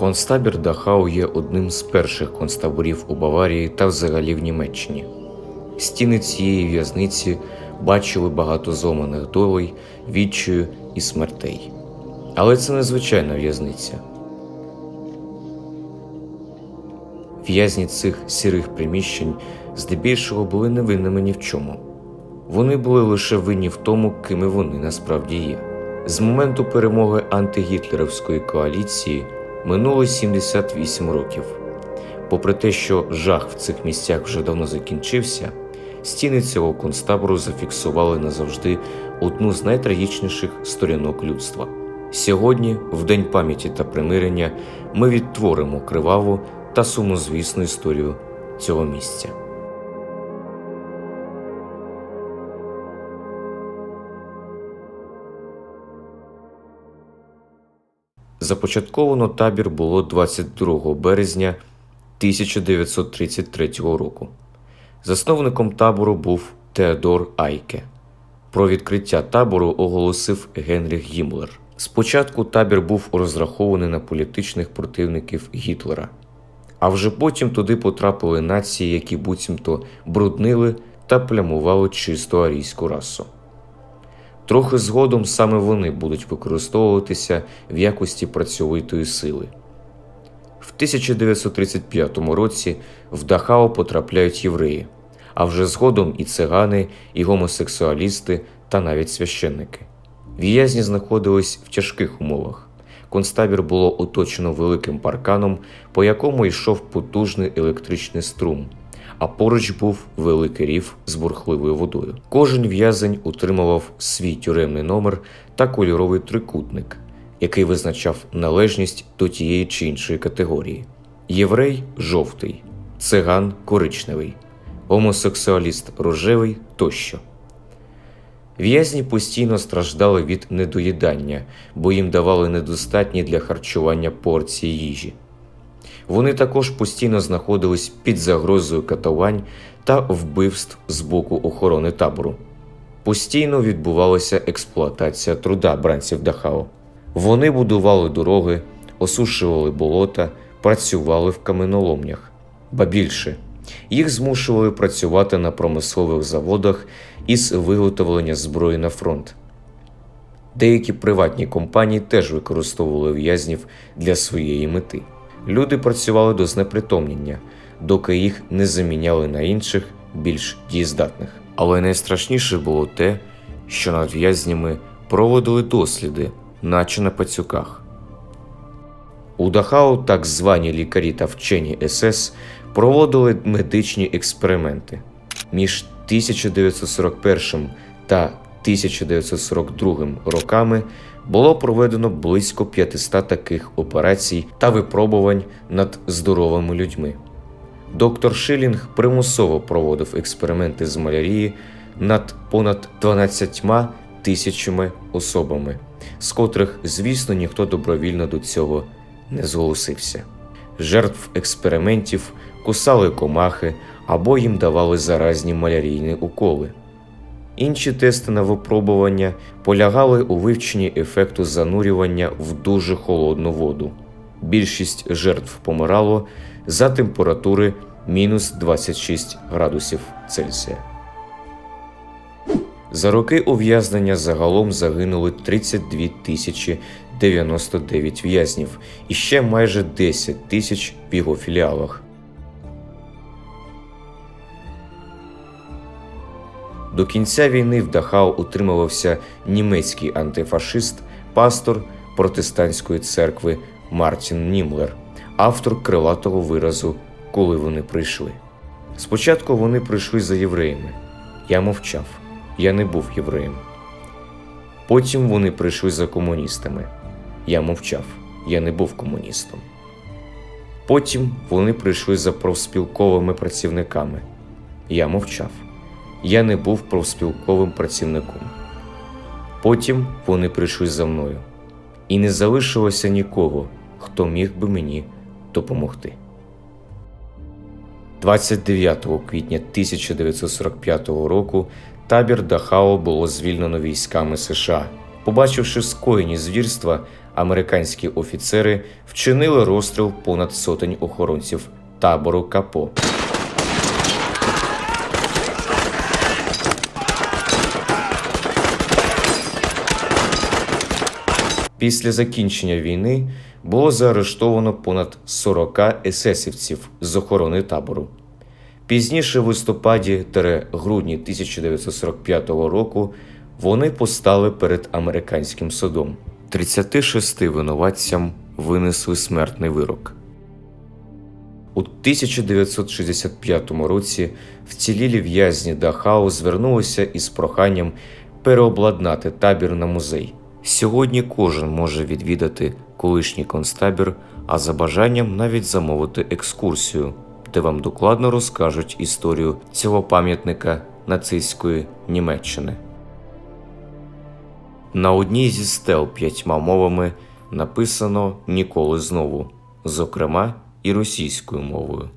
Концтабір Дахау є одним з перших концтаборів у Баварії та взагалі в Німеччині. Стіни цієї в'язниці бачили багато зоманих долей, відчаю і смертей. Але це незвичайна в'язниця. В'язні цих сірих приміщень здебільшого були невинними ні в чому. Вони були лише винні в тому, кими вони насправді є. З моменту перемоги антигітлерівської коаліції минуло 78 років. Попри те, що жах в цих місцях вже давно закінчився, стіни цього концтабору зафіксували назавжди одну з найтрагічніших сторінок людства. Сьогодні, в День пам'яті та примирення, ми відтворимо криваву та сумнозвісну історію цього місця. Започатковано табір було 22 березня 1933 року. Засновником табору був Теодор Айке. Про відкриття табору оголосив Генріх Гіммлер. Спочатку табір був розрахований на політичних противників Гітлера, а вже потім туди потрапили нації, які буцімто бруднили та плямували чисту арійську расу. Трохи згодом саме вони будуть використовуватися в якості працьовитої сили. В 1935 році в Дахау потрапляють євреї, а вже згодом і цигани, і гомосексуалісти та навіть священники. В'язні знаходились в тяжких умовах. Концтабір було оточено великим парканом, по якому йшов потужний електричний струм, а поруч був великий рів з бурхливою водою. Кожен в'язень утримував свій тюремний номер та кольоровий трикутник, який визначав належність до тієї чи іншої категорії: єврей жовтий, циган коричневий, гомосексуаліст рожевий тощо. В'язні постійно страждали від недоїдання, бо їм давали недостатні для харчування порції їжі. Вони також постійно знаходились під загрозою катувань та вбивств з боку охорони табору. Постійно відбувалася експлуатація труда бранців Дахау. Вони будували дороги, осушували болота, працювали в каменоломнях. Ба більше, їх змушували працювати на промислових заводах із виготовлення зброї на фронт. Деякі приватні компанії теж використовували в'язнів для своєї мети. Люди працювали до знепритомнення, доки їх не заміняли на інших, більш дієздатних. Але найстрашніше було те, що над в'язнями проводили досліди, наче на пацюках. У Дахау так звані лікарі та вчені СС проводили медичні експерименти. Між 1941 та 1942 роками було проведено близько 500 таких операцій та випробувань над здоровими людьми. Доктор Шилінг примусово проводив експерименти з малярії над понад 12 тисячами особами, з котрих, звісно, ніхто добровільно до цього не зголосився. Жертв експериментів кусали комахи або їм давали заразні малярійні уколи. Інші тести на випробування полягали у вивченні ефекту занурювання в дуже холодну воду. Більшість жертв помирало за температури мінус 26 градусів Цельсія. За роки ув'язнення загалом загинули 32 тисячі 99 в'язнів і ще майже 10 тисяч в його філіалах. До кінця війни в Дахау утримувався німецький антифашист, пастор протестантської церкви Мартін Німлер, автор крилатого виразу Коли вони прийшли. Спочатку вони прийшли за євреями. Я мовчав, я не був євреєм. Потім вони прийшли за комуністами. Я мовчав, я не був комуністом. Потім вони прийшли за профспілковими працівниками. Я мовчав. Я не був профспілковим працівником. Потім вони прийшли за мною, і не залишилося нікого, хто міг би мені допомогти. 29 квітня 1945 року табір Дахау було звільнено військами США. Побачивши скоєні звірства, американські офіцери вчинили розстріл понад сотень охоронців табору Капо. Після закінчення війни було заарештовано понад 40 есесівців з охорони табору. Пізніше, в листопаді грудні 1945 року, вони постали перед американським судом. 36 винуватцям винесли смертний вирок. У 1965 році вцілілі в'язні Дахау звернулися із проханням переобладнати табір на музей. Сьогодні кожен може відвідати колишній концтабір, а за бажанням навіть замовити екскурсію, де вам докладно розкажуть історію цього пам'ятника нацистської Німеччини. На одній зі стел п'ятьма мовами написано ніколи знову, зокрема і російською мовою.